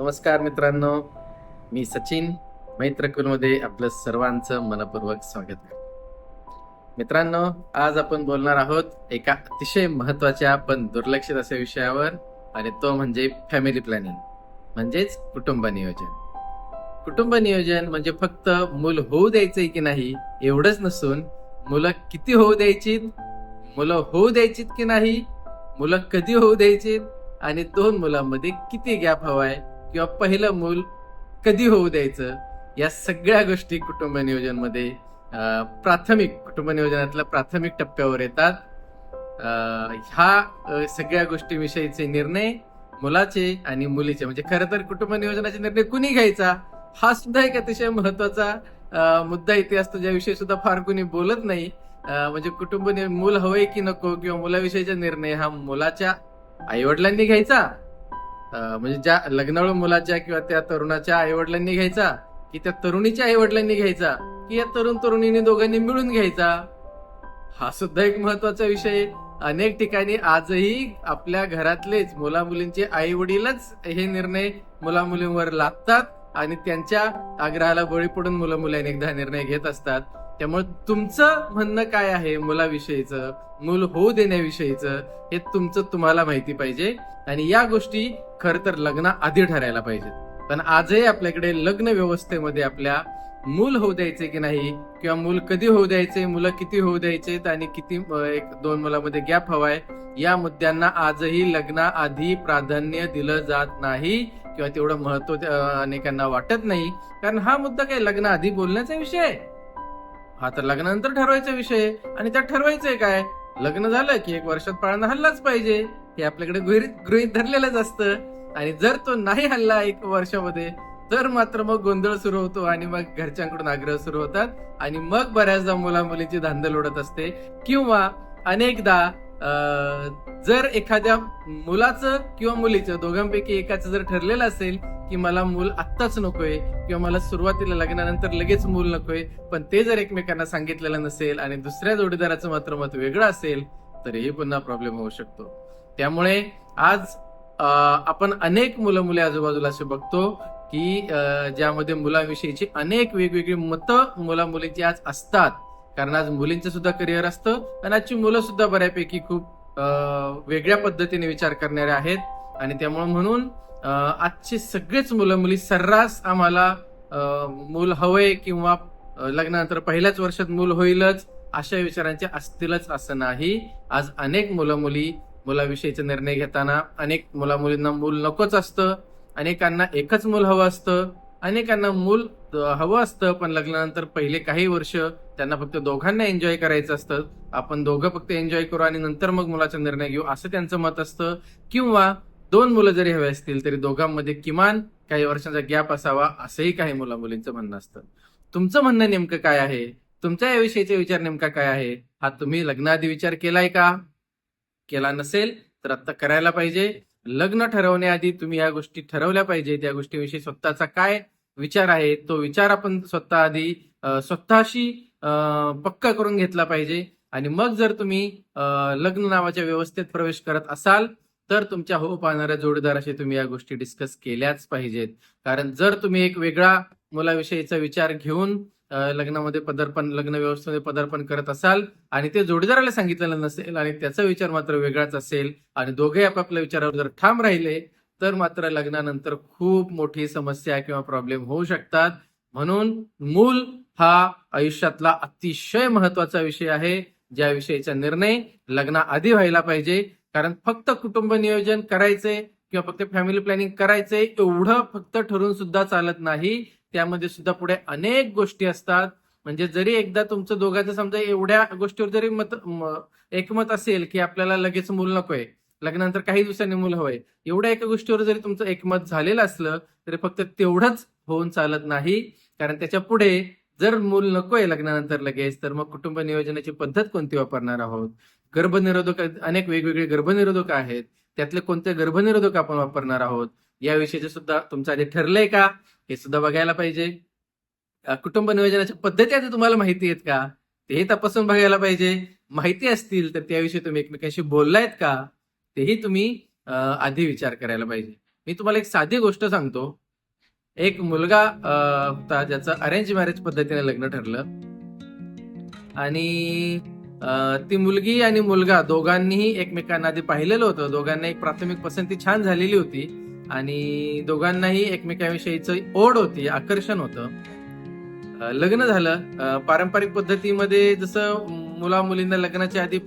नमस्कार मित्रांनो मी सचिन मैत्रकुलमध्ये आपलं सर्वांचं मनपूर्वक स्वागत करतो. मित्रांनो आज आपण बोलणार आहोत एका अतिशय महत्त्वाच्या पण दुर्लक्षित अशा विषयावर आणि तो म्हणजे फॅमिली प्लॅनिंग म्हणजेच कुटुंब नियोजन. कुटुंब नियोजन म्हणजे फक्त मूल होऊ द्यायचंय की नाही एवढंच नसून मुलं किती होऊ द्यायचीत मुलं होऊ द्यायचीत की नाही मुलं कधी होऊ द्यायचीत आणि दोन मुलांमध्ये किती गॅप हवाय किंवा पहिलं मूल कधी होऊ द्यायचं? या सगळ्या गोष्टी कुटुंब नियोजनमध्ये प्राथमिक कुटुंब नियोजनातल्या प्राथमिक टप्प्यावर येतात. ह्या सगळ्या गोष्टीविषयीचे निर्णय मुलाचे आणि मुलीचे म्हणजे खरं तर कुटुंब नियोजनाचे निर्णय कुणी घ्यायचा? हा सुद्धा एक अतिशय महत्त्वाचा मुद्दा इथे असतो ज्याविषयी सुद्धा फार कुणी बोलत नाही. म्हणजे कुटुंब मूल हवंय की नको किंवा मुलाविषयीचा निर्णय हा मुलाच्या आईवडिलांनी घ्यायचा? म्हणजे ज्या लग्नाळू मुलाच्या किंवा त्या तरुणाच्या आई वडिलांनी घ्यायचा की त्या तरुणीच्या आई वडिलांनी घ्यायचा की या तरुण तरुणीने दोघांनी मिळून घ्यायचा? हा सुद्धा एक महत्त्वाचा विषय अनेक ठिकाणी आजही आपल्या घरातलेच मुला मुलींचे आई वडीलच हे निर्णय मुला मुलींवर लादतात आणि त्यांच्या आग्रहाला बळी पडून मुलं मुली अनेकदा निर्णय घेत असतात. त्यामुळे तुमचं म्हणणं काय आहे मुलाविषयीचं? मूल होऊ देण्याविषयीचं? हे तुमचं तुम्हाला माहिती पाहिजे. आणि या गोष्टी खर तर लग्ना आधी ठरायला पाहिजेत. पण आजही आपल्याकडे लग्न व्यवस्थेमध्ये आपल्या मूल होऊ द्यायचे की नाही? किंवा मूल कधी होऊ द्यायचे? मुलं किती होऊ द्यायचे आणि किती एक दोन मुलामध्ये गॅप हवाय? या मुद्द्यांना आजही लग्नाआधी प्राधान्य दिलं जात नाही. किंवा तेवढं महत्त्व अनेकांना वाटत नाही. कारण हा मुद्दा काय लग्नाआधी बोलण्याचा विषय आहे? हा तर लग्नानंतर ठरवायचा विषय आणि त्यात ठरवायचंय काय? लग्न झालं की एक वर्षात पाळणं हल्लाच पाहिजे. हे आपल्याकडे गृहित गृहीत धरलेलंच असतं. आणि जर तो नाही हल्ला एक वर्षामध्ये तर मात्र मग गोंधळ सुरू होतो आणि मग घरच्यांकडून आग्रह सुरू होतात. आणि मग बऱ्याचदा मुला मुलीची धांदल उडत असते. किंवा अनेकदा जर एखाद्या मुलाचं किंवा मुलीचं दोघांपैकी एकाचं जर ठरलेलं असेल की मला मूल आत्ताच नकोय किंवा मला सुरुवातीला लग्नानंतर लगेच मूल नकोय पण ते जर एकमेकांना सांगितलेलं नसेल आणि दुसऱ्या जोडीदाराचं मात्र मत वेगळं असेल तर हे पुन्हा प्रॉब्लेम होऊ शकतो. त्यामुळे आज आपण अनेक मुलं मुले आजूबाजूला असे बघतो की ज्यामध्ये मुलाविषयीची अनेक वेगवेगळी मतं मुला मुलीची आज असतात. कारण आज मुलींचं सुद्धा करिअर असतं आणि आजची मुलं सुद्धा बऱ्यापैकी खूप वेगळ्या पद्धतीने विचार करणारे आहेत. आणि त्यामुळे म्हणून आजचे सगळेच मुलं मुली सर्रास आम्हाला मूल हवंय किंवा लग्नानंतर पहिल्याच वर्षात मूल होईलच अशा विचारांचे असतीलच असं नाही. आज अनेक मुलं मुली मुलाविषयीचे निर्णय घेताना अनेक मुला मुलींना मूल नकोच असतं अनेकांना एकच मूल हवं असतं अनेकांना मूल हवं असतं पण लग्नानंतर पहिले काही वर्ष त्यांना फक्त दोघांना एन्जॉय करायचं असतं. आपण दोघं फक्त एन्जॉय करू आणि नंतर मग मुलाचा निर्णय घेऊ असं त्यांचं मत असतं. किंवा दोन मुलं जरी हवे असतील तरी दोघांमध्ये किमान काही वर्षांचा गॅप असावा असंही काही मुला मुलींचं म्हणणं असतं. तुमचं म्हणणं नेमकं काय आहे? तुमच्या याविषयीचे विचार नेमका काय आहे? हा तुम्ही लग्नाआधी विचार केलाय का? केला नसेल तर आता करायला पाहिजे. लग्न ठरवण्याआधी तुम्ही या गोष्टी ठरवल्या पाहिजे त्या गोष्टीविषयी स्वतःचा काय विचार आहे तो विचार आपण स्वतः आधी स्वतःशी अं, पक्का करून घेतला पाहिजे. आणि मग जर तुम्ही लग्न नावाच्या व्यवस्थेत प्रवेश करत असाल तर तुमच्या हो पाहणाऱ्या जोडीदाराशी तुम्ही या गोष्टी डिस्कस केल्याच पाहिजेत. कारण जर तुम्ही एक वेगळा मुलाविषयीचा विचार घेऊन लग्नामध्ये पदार्पण लग्न व्यवस्थेमध्ये पदार्पण करत असाल आणि ते जोडीदाराला सांगितलेलं नसेल आणि त्याचा विचार मात्र वेगळाच असेल आणि दोघे आपापल्या विचारावर जर ठाम राहिले तर मात्र लग्नानंतर खूप मोठी समस्या किंवा प्रॉब्लेम होऊ शकतात. म्हणून मूल हा आयुष्यातला अतिशय महत्त्वाचा विषय आहे. ज्याविषयीचा निर्णय लग्नाआधी व्हायला पाहिजे. कारण फक्त कुटुंब नियोजन करायचे किंवा फक्त फॅमिली प्लॅनिंग करायचे एवढं फक्त ठरून सुद्धा चालत नाही. त्यामध्ये सुद्धा पुढे अनेक गोष्टी असतात. म्हणजे जरी एकदा तुमचं दोघांचं समजा एवढ्या गोष्टीवर जरी मत एकमत असेल की आपल्याला लगेच मूल नकोय लग्नानंतर काही दिवसांनी मूल हवंय एवढ्या एका गोष्टीवर जरी तुमचं एकमत झालेलं असलं तरी फक्त तेवढंच होऊन चालत नाही. कारण त्याच्या पुढे जर मूल नकोय लग्नानंतर लगेच तर मग कुटुंब नियोजनाची पद्धत कोणती वापरणार आहोत? गर्भनिरोधक अनेक वेगवेगळे गर्भनिरोधक आहेत. त्यातले कोणते गर्भनिरोधक आपण वापरणार आहोत? याविषयीचे सुद्धा तुमचं आधी ठरलंय का? हे सुद्धा बघायला पाहिजे. कुटुंब नियोजनाच्या पद्धती आधी तुम्हाला माहिती आहेत का? तेही तपासून बघायला पाहिजे. माहिती असतील तर त्याविषयी तुम्ही एकमेकांशी बोललायत का? तेही तुम्ही आधी विचार करायला पाहिजे. मी तुम्हाला एक साधी गोष्ट सांगतो. एक मुलगा होता ज्याचं अरेंज मॅरेज पद्धतीने लग्न ठरलं. आणि ती मुलगी आणि मुलगा दोघांनीही एकमेकांना आधी पाहिलेलं होतं. दोघांना एक प्राथमिक पसंती छान झालेली होती. आणि दोघांनाही एकमेकांविषयीचं ओढ होती आकर्षण होतं. लग्न झालं. पारंपरिक पद्धतीमध्ये जसं मुला मुलींना लग्नाच्या आधी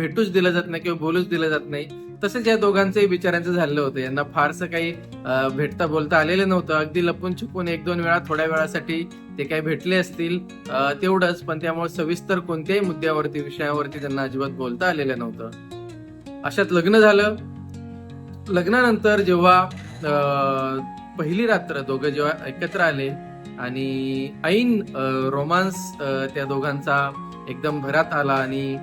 भेटूच दिलं जात नाही किंवा बोलूच दिलं जात नाही. तसेच या दोघांचंही विचारांचं झालं होतं. यांना फारसं काही भेटता बोलता आलेलं नव्हतं. अगदी लपून छुपून एक दोन वेळा थोड्या वेळासाठी ते काही भेटले असतील तेवढंच. पण त्यामुळे सविस्तर कोणत्याही मुद्द्यावरती विषयावरती त्यांना अजिबात बोलता आलेलं नव्हतं. अशात लग्न झालं. लग्नानंतर जेव्हा पहिली रात्र दोघं जेव्हा एकत्र आले आणि ऐन रोमांस त्या दोघांचा एकदम भरात आला आणि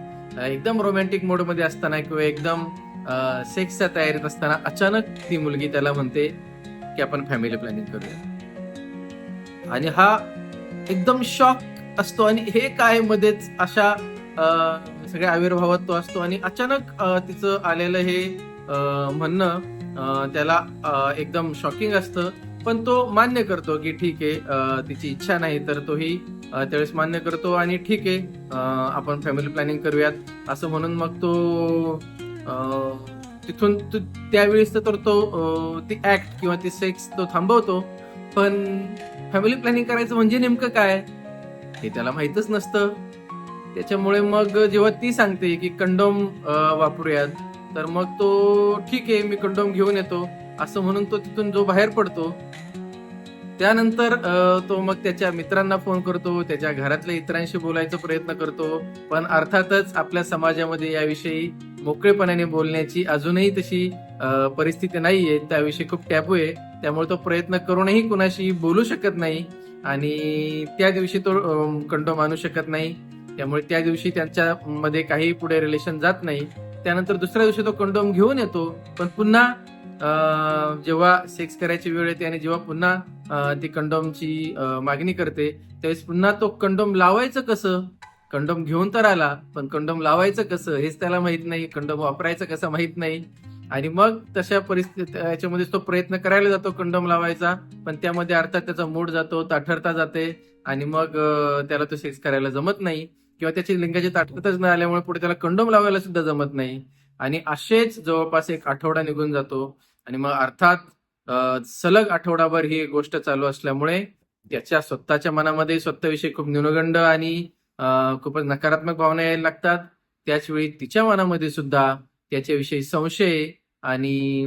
एकदम रोमॅन्टिक मोडमध्ये असताना किंवा एकदम सेक्सच्या तयारीत असताना अचानक ती मुलगी त्याला म्हणते की आपण फॅमिली प्लॅनिंग करूया. आणि हा एकदम शॉक असतो आणि हे काय मध्येच अशा सगळ्या आविर्भावात तो असतो आणि अचानक तिचं आलेलं हे म्हणणं त्याला एकदम शॉकिंग असतं. पण तो मान्य करतो की ठीक आहे तिची इच्छा नाही तर तोही त्यावेळेस मान्य करतो आणि ठीक आहे आपण फॅमिली प्लॅनिंग करूयात. असं म्हणून मग तो तिथून त्यावेळेस तर तो ती ऍक्ट किंवा ती सेक्स तो थांबवतो. पण फॅमिली प्लॅनिंग करायचं म्हणजे नेमकं काय? हे त्याला माहीतच नसतं. त्याच्यामुळे मग जेव्हा ती सांगते की कंडोम वापरूयात तर मग तो ठीक आहे मी कंडोम घेऊन येतो. असं म्हणून तो तिथून जो बाहेर पडतो त्यानंतर तो मग त्याच्या मित्रांना फोन करतो त्याच्या घरातल्या इतरांशी बोलायचा प्रयत्न करतो. पण अर्थातच आपल्या समाजामध्ये याविषयी मोकळेपणाने बोलण्याची अजूनही तशी परिस्थिती नाहीये. त्याविषयी खूप टॅबू आहे. त्यामुळे तो प्रयत्न करूनही कुणाशी बोलू शकत नाही आणि त्या दिवशी तो कंडोम आणू शकत नाही. त्यामुळे त्या दिवशी त्यांच्या मध्ये काही पुढे रिलेशन जात नाही. त्यानंतर दुसऱ्या दिवशी तो कंडोम घेऊन येतो. पण पुन्हा जेव्हा सेक्स करायची वेळ येते आणि जेव्हा पुन्हा ती कंडोमची मागणी करते त्यावेळेस पुन्हा तो कंडोम लावायचं कसं? कंडोम घेऊन तर आला पण कंडोम लावायचं कसं? हेच त्याला माहीत नाही कंडोम वापरायचं कसं माहीत नाही. आणि मग तशा परिस्थिती याच्यामध्ये तो प्रयत्न करायला जातो कंडोम लावायचा पण त्यामध्ये अर्थात त्याचा मूड जातो ताठरता जाते आणि मग त्याला तो सेक्स करायला जमत नाही. किंवा त्याची लिंगाची ताठरताच न आल्यामुळे पुढे त्याला कंडोम लावायला सुद्धा जमत नाही. आणि असेच जवळपास एक आठवडा निघून जातो. आणि मग अर्थात सलग आठवडाभर ही गोष्ट चालू असल्यामुळे त्याच्या स्वतःच्या मनामध्ये स्वतःविषयी खूप न्यूनगंड आणि खूपच नकारात्मक भावना यायला लागतात. त्याचवेळी तिच्या मनामध्ये सुद्धा त्याच्याविषयी संशय आणि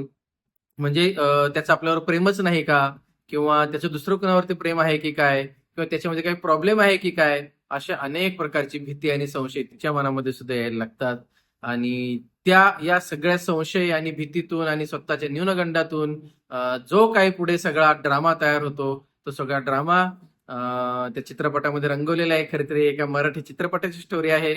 म्हणजे त्याचं आपल्यावर प्रेमच नाही का? किंवा त्याचं दुसरं कुणावरती प्रेम आहे की काय? किंवा त्याच्यामध्ये काही प्रॉब्लेम आहे की काय? अशा अनेक प्रकारची भीती आणि संशय तिच्या मनामध्ये सुद्धा यायला लागतात. आणि त्या या सगळ्या संशय आणि भीतीतून आणि स्वतःच्या न्यूनगंडातून जो काही पुढे सगळा ड्रामा तयार होतो तो सगळा ड्रामा त्या चित्रपटामध्ये रंगवलेला आहे. खरं तरी एका मराठी चित्रपटाची स्टोरी आहे.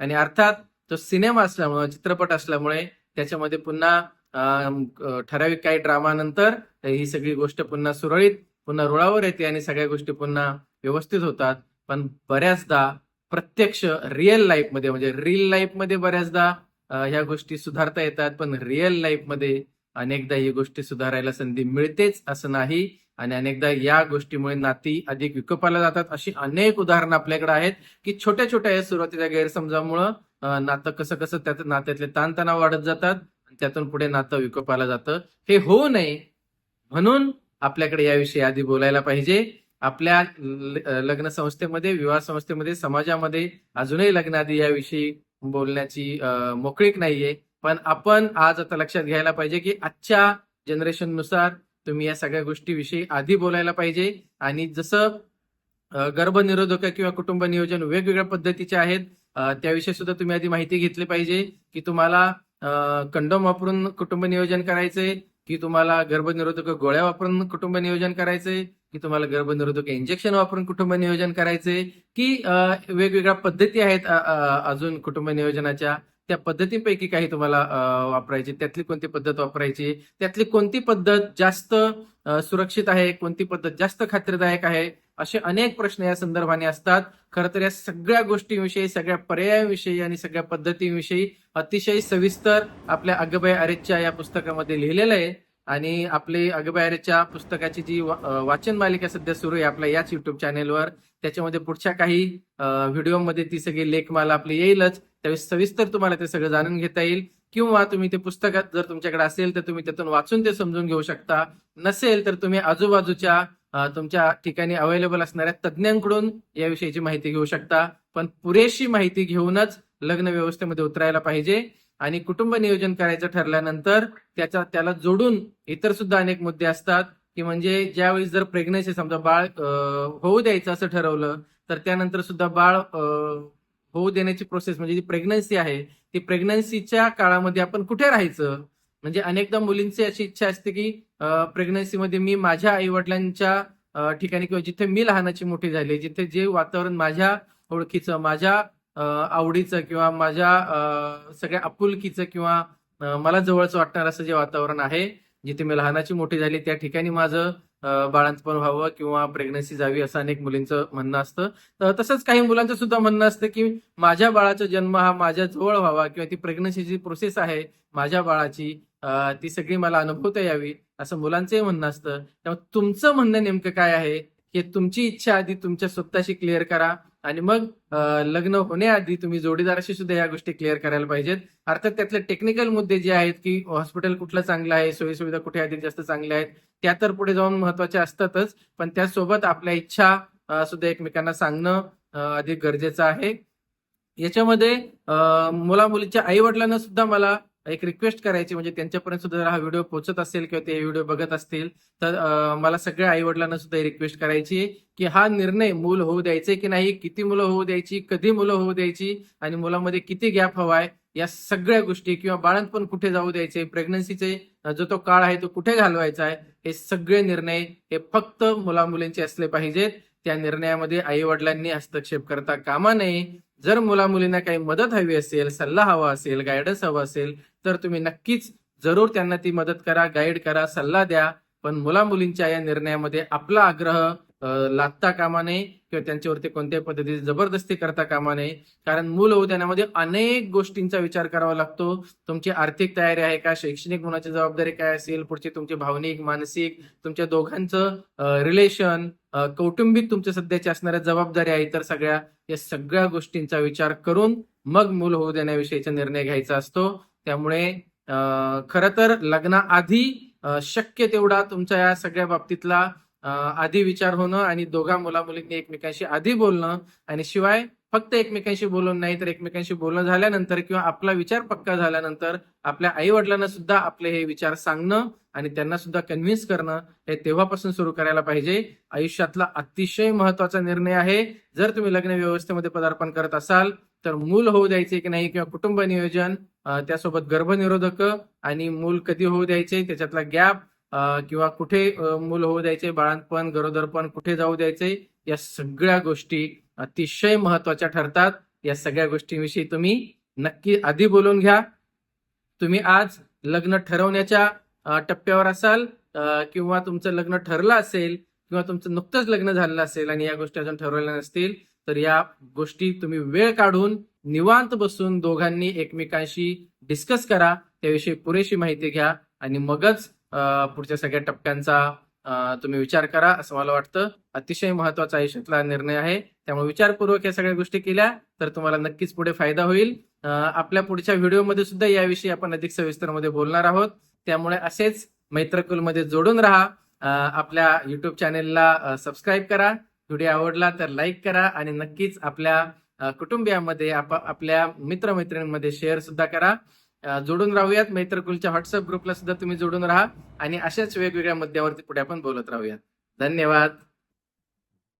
आणि अर्थात तो सिनेमा असल्यामुळे चित्रपट असल्यामुळे त्याच्यामध्ये पुन्हा ठराविक काही ड्रामा नंतर ही सगळी गोष्ट पुन्हा सुरळीत पुन्हा रुळावर येते आणि सगळ्या गोष्टी पुन्हा व्यवस्थित होतात. पण बऱ्याचदा प्रत्यक्ष रिअल लाईफमध्ये म्हणजे रिअल लाईफमध्ये बऱ्याचदा ह्या गोष्टी सुधारता येतात पण रिअल लाईफमध्ये अनेकदा ही गोष्टी सुधारायला संधी मिळतेच असं नाही. आणि अनेकदा या गोष्टीमुळे नाती अधिक विकोपाला जातात. अशी अनेक उदाहरणं आपल्याकडे आहेत की छोट्या छोट्या या सुरुवातीच्या गैरसमजामुळं नातं कसं कसं त्यात नात्यातले ताणतणाव वाढत जातात त्यातून पुढे नातं विकोपाला जातं. हे होऊ नये म्हणून आपल्याकडे याविषयी आधी बोलायला पाहिजे. आपल्या लग्न संस्थेमध्ये विवाह संस्थेमध्ये समाजामध्ये अजूनही लग्नाआधी याविषयी बोलण्याची मोकळीक नाहीये. पण आपण आज आता लक्षात घ्यायला पाहिजे की आजच्या जनरेशननुसार तुम्ही या सगळ्या गोष्टीविषयी आधी बोलायला पाहिजे. आणि जसं गर्भनिरोधक किंवा कुटुंब नियोजन वेगवेगळ्या पद्धतीचे आहेत त्याविषयी सुद्धा तुम्ही आधी माहिती घेतली पाहिजे की तुम्हाला कंडोम वापरून कुटुंब नियोजन करायचंय की तुम्हाला गर्भनिरोधक गोळ्या वापरून कुटुंब नियोजन करायचंय की तुम्हाला गर्भनिरोधक इंजेक्शन वापरून कुटुंब नियोजन करायचंय की वेगवेगळ्या पद्धती आहेत अजून कुटुंब नियोजनाच्या त्या पद्धतींपैकी काही तुम्हाला वापरायची त्यातली कोणती पद्धत वापरायची त्यातली कोणती पद्धत जास्त सुरक्षित आहे कोणती पद्धत जास्त खात्रीदायक आहे असे अनेक प्रश्न या संदर्भाने असतात. खरं तर या सगळ्या गोष्टींविषयी सगळ्या पर्यायांविषयी आणि सगळ्या पद्धतींविषयी अतिशय सविस्तर आपल्या अग्गबाई अरेच्या या पुस्तकामध्ये लिहिलेलं आहे. आणि आपले अगबायरच्या पुस्तकाची जी वाचन मालिका सध्या सुरू आहे आपल्या याच युट्यूब चॅनेलवर त्याच्यामध्ये पुढच्या काही व्हिडिओमध्ये ती सगळी लेखमाला आपली येईलच. त्यावेळेस सविस्तर तुम्हाला ते सगळं जाणून घेता येईल. किंवा तुम्ही ते पुस्तकात जर तुमच्याकडे असेल तर तुम्ही त्यातून वाचून ते समजून घेऊ शकता. नसेल तर तुम्ही आजूबाजूच्या तुमच्या ठिकाणी अवेलेबल असणाऱ्या तज्ज्ञांकडून याविषयीची माहिती घेऊ शकता. पण पुरेशी माहिती घेऊनच लग्न व्यवस्थेमध्ये उतरायला पाहिजे. आणि कुटुंब नियोजन करायचं ठरल्यानंतर त्याचा त्याला जोडून इतर सुद्धा अनेक मुद्दे असतात की म्हणजे ज्यावेळी जर प्रेग्नन्सी समजा बाळ होऊ द्यायचं असं ठरवलं तर त्यानंतर सुद्धा बाळ होऊ देण्याची प्रोसेस म्हणजे जी प्रेग्नन्सी आहे ती प्रेग्नन्सीच्या काळामध्ये आपण कुठे राहायचं? म्हणजे अनेकदा मुलींची अशी इच्छा असते की प्रेग्नन्सीमध्ये मी माझ्या आई वडिलांच्या ठिकाणी किंवा जिथे मी लहानाची मोठी झाली जिथे जे वातावरण माझ्या ओळखीचं माझ्या आवडीचं किंवा माझ्या सगळ्या आपुलकीचं किंवा मला जवळचं वाटणार असं जे वातावरण आहे जिथे मी लहानाची मोठी झाली त्या ठिकाणी माझं बाळांतपण व्हावं किंवा प्रेग्नन्सी जावी असं अनेक मुलींचं म्हणणं असतं. तर तसंच काही मुलांचं सुद्धा म्हणणं असतं की माझ्या बाळाचा जन्म हा माझ्या जवळ व्हावा किंवा ती प्रेग्नन्सीची प्रोसेस आहे माझ्या बाळाची ती सगळी मला अनुभवता यावी असं मुलांचंही म्हणणं असतं. त्यामुळे तुमचं म्हणणं नेमकं काय आहे? हे तुमची इच्छा आधी तुमच्या स्वतःशी क्लिअर करा. आणि मग लग्न होण्याआधी तुम्ही जोडीदाराशी सुद्धा या गोष्टी क्लिअर करायला पाहिजेत. अर्थात त्यातले टेक्निकल मुद्दे जे आहेत की हॉस्पिटल कुठलं चांगलं आहे सोयीसुविधा कुठे अधिक जास्त चांगल्या आहेत त्या तर पुढे जाऊन महत्त्वाच्या असतातच पण त्यासोबत आपल्या इच्छा सुद्धा एकमेकांना सांगणं अधिक गरजेचं आहे. याच्यामध्ये मुला मुलीच्या आई वडिलांना सुद्धा मला एक रिक्वेस्ट करायची म्हणजे त्यांच्यापर्यंत सुद्धा जर हा व्हिडिओ पोहोचत असेल किंवा ते व्हिडिओ बघत असतील तर मला सगळ्या आई वडिलांना सुद्धा रिक्वेस्ट करायची की हा निर्णय मूल होऊ द्यायचे की नाही किती मुलं होऊ द्यायची कधी मुलं होऊ द्यायची आणि मुलामध्ये किती गॅप हवाय या सगळ्या गोष्टी किंवा बाळंतपण कुठे जाऊ द्यायचे प्रेग्नन्सीचे जो तो काळ आहे तो कुठे घालवायचा आहे हे सगळे निर्णय हे फक्त मुला मुलींचे असले पाहिजेत. त्या निर्णयामध्ये आई वडिलांनी हस्तक्षेप करता कामा नये. जर मुला मुलींना काही मदत हवी असेल सल्ला हवा असेल गायडन्स हवा असेल तर तुम्ही नक्कीच जरूर त्यांना ती मदत करा गाईड करा सल्ला द्या. पण मुला मुलींच्या या निर्णयामध्ये आपला आग्रह लागता लादता कामा नये किंवा त्यांच्यावरती कोणत्याही पद्धतीची जबरदस्ती करता कामा नये. कारण मूल होऊ अनेक गोष्टींचा विचार करावा लागतो. तुमची आर्थिक तयारी आहे का? शैक्षणिक गुणाची जबाबदारी काय असेल? पुढची तुमची भावनिक मानसिक तुमच्या दोघांचं रिलेशन कौटुंबिक तुमच्या सध्याच्या असणाऱ्या जबाबदाऱ्या आहे इतर सगळ्या. या सगळ्या गोष्टींचा विचार करून मग मूल होऊ देण्याविषयीचा निर्णय घ्यायचा असतो. त्यामुळे खर तर लग्नाआधी शक्य तेवढा तुमच्या या सगळ्या बाबतीतला आधी विचार होणं आणि दोघा मुला मुलींनी एकमेकांशी आधी बोलणं आणि शिवाय फक्त एकमेकांशी बोलून नाही तर एकमेकांशी बोलणं झाल्यानंतर किंवा आपला विचार पक्का झाल्यानंतर आपल्या आई वडिलांना सुद्धा आपले हे विचार सांगणं आणि त्यांना सुद्धा कन्व्हिन्स करणं हे तेव्हापासून सुरू करायला पाहिजे. आयुष्यातला अतिशय महत्त्वाचा निर्णय आहे. जर तुम्ही लग्न व्यवस्थेमध्ये पदार्पण करत असाल तर मूल होऊ द्यायचे की नाही किंवा कुटुंब नियोजन त्यासोबत गर्भनिरोधक आणि मूल कधी होऊ द्यायचे त्याच्यातला गॅप किंवा कुठे मूल होऊ द्यायचे बाळांतपण गरोदरपण कुठे जाऊ द्यायचे या सगळ्या गोष्टी अतिशय महत्त्वाच्या ठरतात. या सगळ्या गोष्टींविषयी तुम्ही नक्की आधी बोलून घ्या. तुम्ही आज लग्न ठरवण्याच्या टप्प्यावर असाल किंवा तुमचं लग्न ठरलं असेल किंवा तुमचं नुकतंच लग्न झालेलं असेल आणि या गोष्टी अजून ठरवलेल्या नसतील तर या गोष्टी तुम्ही वेळ काढून निवांत बसून दोघांनी एकमेकांशी डिस्कस करा. त्याविषयी पुरेशी माहिती घ्या आणि मगच पुढच्या सगळ्या टप्प्यांचा तुम्ही विचार करा असं मला वाटतं. अतिशय महत्त्वाचा आयुष्यातला निर्णय आहे. त्यामुळे विचारपूर्वक या सगळ्या गोष्टी केल्या तर तुम्हाला नक्कीच पुढे फायदा होईल. आपल्या पुढच्या व्हिडिओमध्ये सुद्धा याविषयी आपण अधिक सविस्तरमध्ये बोलणार आहोत. त्यामुळे असेच मैत्रकुलमध्ये जोडून राहा. आपल्या युट्यूब चॅनेलला सबस्क्राईब करा. व्हिडिओ आवडला तर लाईक करा आणि नक्कीच आपल्या कुटुंबियामध्ये आपल्या मित्रमैत्रिणींमध्ये शेअर सुद्धा करा. जोडून राहूयात. मैत्रकुलच्या व्हॉट्सअप ग्रुपला सुद्धा तुम्ही जोडून राहा. आणि अशाच वेगवेगळ्या मुद्द्यावरती पुढे आपण बोलत राहूयात. धन्यवाद.